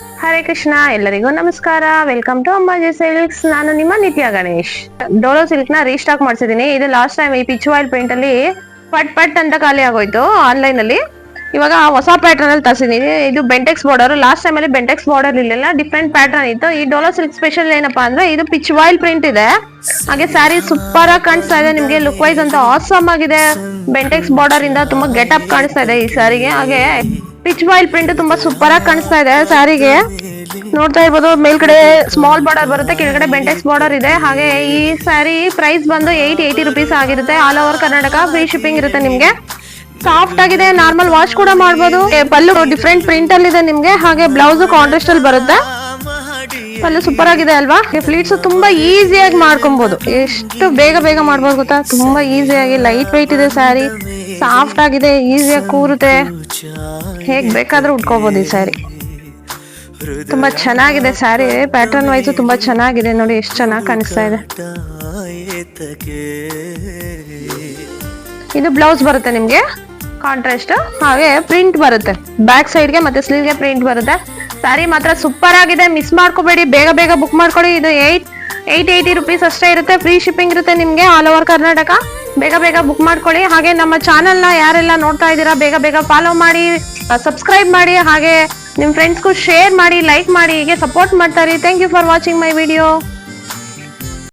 ಹರೇ ಕೃಷ್ಣ, ಎಲ್ಲರಿಗೂ ನಮಸ್ಕಾರ. Welcome to Ambaji silks ನಾನು ನಿಮ್ಮ ನಿತ್ಯ ಗಣೇಶ್. ಡೋಲೋ ಸಿಲ್ಕ್ನ ರೀಸ್ಟಾಕ್ ಮಾಡಿಸಿದೀನಿ ಇದು ಲಾಸ್ಟ್ ಟೈಮ್ ಈ ಪಿಚ್ ಆಯಿಲ್ ಪೇಂಟ್ ಅಲ್ಲಿ ಪಟ್ ಪಟ್ ಅಂತ ಖಾಲಿ ಆಗೋಯ್ತು ಆನ್ಲೈನ್ ಅಲ್ಲಿ. ಇವಾಗ ಹೊಸ ಪ್ಯಾಟರ್ನ್ ಅಲ್ಲಿ ತರಿಸಿದೀನಿ. ಇದು ಬೆಂಟೆಕ್ಸ್ ಬಾರ್ಡರ್ ಲಾಸ್ಟ್ ಟೈಮ್ ಅಲ್ಲಿ ಬೆಂಟೆಕ್ಸ್ ಬಾರ್ಡರ್ ಇರಲಿಲ್ಲ. ಡಿಫ್ರೆಂಟ್ ಪ್ಯಾಟರ್ನ್ ಇತ್ತು. ಈ ಡೋಲೋ ಸಿಲ್ಕ್ ಸ್ಪೆಷಲ್ ಏನಪ್ಪಾ ಅಂದ್ರೆ ಇದು ಪಿಚ್ ಆಯಿಲ್ ಪ್ರಿಂಟ್ ಇದೆ. ಹಾಗೆ ಸ್ಯಾರಿ ಸೂಪರ್ ಆಗಿ ಕಾಣಿಸ್ತಾ ಇದೆ ನಿಮ್ಗೆ. ಲುಕ್ ವೈಸ್ ಅಂತ ಆಸಮ್ ಆಗಿದೆ. ಬೆಂಟೆಕ್ಸ್ ಬಾರ್ಡರ್ ಇಂದ ತುಂಬಾ ಗೆಟ್ ಅಪ್ ಕಾಣಿಸ್ತಾ ಇದೆ ಈ ಸ್ಯಾರಿಗೆ ಹಾಗೆ ಪಿಚ್ ಆಯಿಲ್ ಪ್ರಿಂಟ್ ತುಂಬಾ ಸೂಪರ್ ಆಗಿ ಕಾಣಿಸ್ತಾ ಇದೆ ಸ್ಯಾರಿಗೆ ನೋಡ್ತಾ ಇರ್ಬೋದು ಮೇಲ್ಗಡೆ ಸ್ಮಾಲ್ ಬಾರ್ಡರ್ ಬರುತ್ತೆ ಕೆಳಗಡೆ ಬೆಂಟೆಕ್ಸ್ ಬಾರ್ಡರ್ ಇದೆ. ಹಾಗೆ ಈ ಸ್ಯಾರಿ ಪ್ರೈಸ್ ಬಂದು ಏಯ್ಟ್ ಏಯ್ಟಿ ರುಪೀಸ್ ಆಗಿರುತ್ತೆ. All over Karnataka free shipping ಇರುತ್ತೆ ನಿಮ್ಗೆ. ಸಾಫ್ಟ್ ಆಗಿದೆ ನಾರ್ಮಲ್ ವಾಶ್ ಕೂಡ ಮಾಡ್ಬೋದು. ಏ, ಪಲ್ಲು ಡಿಫ್ರೆಂಟ್ ಪ್ರಿಂಟ್ ಅಲ್ಲಿ ಇದೆ ನಿಮ್ಗೆ. ಹಾಗೆ ಬ್ಲೌಸ್ ಕಾಂಟ್ರಾಸ್ಟ್ ಅಲ್ಲಿ ಬರುತ್ತೆ. ಪಲ್ಲು ಸೂಪರ್ ಆಗಿದೆ ಅಲ್ವಾ? ಫ್ಲೀಟ್ಸ್ ತುಂಬಾ ಈಸಿಯಾಗಿ ಮಾಡ್ಕೊಬಹುದು ಎಷ್ಟು ಬೇಗ ಬೇಗ ಮಾಡ್ಬೋದು ಗೊತ್ತಾ? ತುಂಬಾ ಈಸಿಯಾಗಿ ಲೈಟ್ ವೈಟ್ ಇದೆ ಸ್ಯಾರಿ ಸಾಫ್ಟ್ ಆಗಿದೆ ಈಸಿಯಾಗಿ ಕೂರುತ್ತೆ. ಹೇಗೆ ಬೇಕಾದ್ರೂ ಉಟ್ಕೋಬಹುದು ಈ ಸ್ಯಾರಿ ತುಂಬಾ ಚೆನ್ನಾಗಿದೆ ಸ್ಯಾರಿ ಪ್ಯಾಟರ್ನ್ ವೈಸು ತುಂಬಾ ಚೆನ್ನಾಗಿದೆ. ನೋಡಿ ಎಷ್ಟು ಚೆನ್ನಾಗಿ ಕಾಣಿಸ್ತಾ ಇದೆ. ಇದು ಬ್ಲೌಸ್ ಬರುತ್ತೆ ನಿಮಗೆ? ಕಾಂಟ್ರಾಸ್ಟ್ ಹಾಗೆ ಪ್ರಿಂಟ್ ಬರುತ್ತೆ. ಬ್ಯಾಕ್ ಸೈಡ್ಗೆ ಮತ್ತೆ ಸ್ಲೀವ್ಗೆ ಪ್ರಿಂಟ್ ಬರುತ್ತೆ. ಸ್ಯಾರಿ ಮಾತ್ರ ಸೂಪರ್ ಆಗಿದೆ. ಮಿಸ್ ಮಾಡ್ಕೋಬೇಡಿ. ಬೇಗ ಬೇಗ ಬುಕ್ ಮಾಡ್ಕೊಳ್ಳಿ ಇದು ಏಯ್ಟ್ ಏಯ್ಟ್ ಏಯ್ಟಿ ರುಪೀಸ್ ಅಷ್ಟೇ ಇರುತ್ತೆ. ಫ್ರೀ ಶಿಪ್ಪಿಂಗ್ ಇರುತ್ತೆ ನಿಮಗೆ ಆಲ್ ಓವರ್ ಕರ್ನಾಟಕ ಬೇಗ ಬೇಗ ಬುಕ್ ಮಾಡ್ಕೊಳ್ಳಿ. ಹಾಗೆ ನಮ್ಮ ಚಾನೆಲ್ನ ಯಾರೆಲ್ಲ ನೋಡ್ತಾ ಇದ್ದೀರಾ, ಬೇಗ ಬೇಗ ಫಾಲೋ ಮಾಡಿ ಸಬ್ಸ್ಕ್ರೈಬ್ ಮಾಡಿ, ಹಾಗೆ ನಿಮ್ಮ ಫ್ರೆಂಡ್ಸ್ಗೂ ಶೇರ್ ಮಾಡಿ ಲೈಕ್ ಮಾಡಿ, ಹೀಗೆ ಸಪೋರ್ಟ್ ಮಾಡ್ತಾರೆ thank you for watching my video